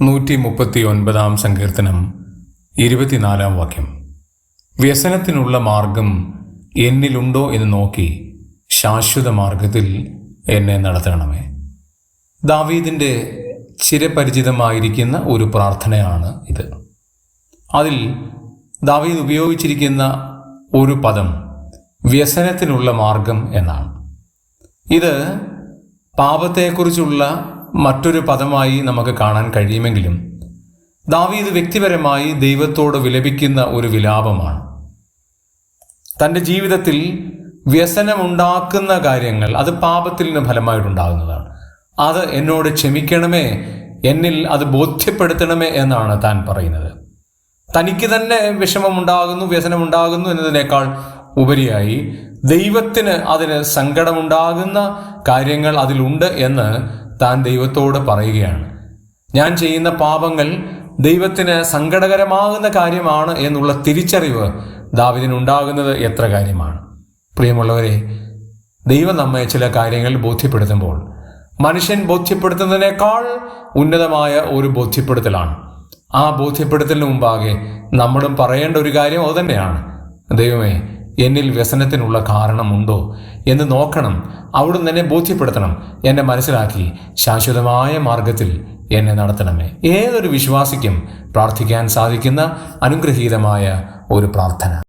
നൂറ്റി മുപ്പത്തി ഒൻപതാം സങ്കീർത്തനം ഇരുപത്തിനാലാം വാക്യം. വ്യസനത്തിനുള്ള മാർഗം എന്നിലുണ്ടോ എന്ന് നോക്കി ശാശ്വത മാർഗത്തിൽ എന്നെ നടത്തണമേ. ദാവീദിന്റെ ചിരപരിചിതമായിരിക്കുന്ന ഒരു പ്രാർത്ഥനയാണ് ഇത്. അതിൽ ദാവീദ് ഉപയോഗിച്ചിരിക്കുന്ന ഒരു പദം വ്യസനത്തിനുള്ള മാർഗം എന്നാണ്. ഇത് പാപത്തെക്കുറിച്ചുള്ള മറ്റൊരു പദമായി നമുക്ക് കാണാൻ കഴിയുമെങ്കിലും ദാവീദ് വ്യക്തിപരമായി ദൈവത്തോട് വിലപിക്കുന്ന ഒരു വിലാപമാണ്. തന്റെ ജീവിതത്തിൽ വ്യസനമുണ്ടാക്കുന്ന കാര്യങ്ങൾ അത് പാപത്തിൽ നിന്ന് ഫലമായിട്ടുണ്ടാകുന്നതാണ്. അത് എന്നോട് ക്ഷമിക്കണമേ എന്നിൽ അത് ബോധ്യപ്പെടുത്തണമേ എന്നാണ് താൻ പറയുന്നത്. തനിക്ക് തന്നെ വിഷമമുണ്ടാകുന്നു വ്യസനമുണ്ടാകുന്നു എന്നതിനേക്കാൾ ഉപരിയായി ദൈവത്തിന് അതിന് സങ്കടമുണ്ടാകുന്ന കാര്യങ്ങൾ അതിലുണ്ട് എന്ന് താൻ ദൈവത്തോട് പറയുകയാണ്. ഞാൻ ചെയ്യുന്ന പാപങ്ങൾ ദൈവത്തിന് സങ്കടകരമാകുന്ന കാര്യമാണ് എന്നുള്ള തിരിച്ചറിവ് ദാവിദിനുണ്ടാകുന്നത് എത്ര കാര്യമാണ്. പ്രിയമുള്ളവരെ ദൈവം നമ്മെ ചില കാര്യങ്ങൾ ബോധ്യപ്പെടുത്തുമ്പോൾ മനുഷ്യൻ ബോധ്യപ്പെടുത്തുന്നതിനേക്കാൾ ഉന്നതമായ ഒരു ബോധ്യപ്പെടുത്തലാണ്. ആ ബോധ്യപ്പെടുത്തലിന് മുമ്പാകെ നമ്മളും പറയേണ്ട ഒരു കാര്യം അതുതന്നെയാണ് ദൈവമേ എന്നിൽ വ്യസനത്തിനുള്ള കാരണമുണ്ടോ എന്ന് നോക്കണം. അവിടുന്ന് എന്നെ ബോധ്യപ്പെടുത്തണം. എന്നെ മനസ്സിലാക്കി ശാശ്വതമായ മാർഗത്തിൽ എന്നെ നടത്തണമേ. ഏതൊരു വിശ്വാസിക്കും പ്രാർത്ഥിക്കാൻ സാധിക്കുന്ന അനുഗ്രഹീതമായ ഒരു പ്രാർത്ഥന.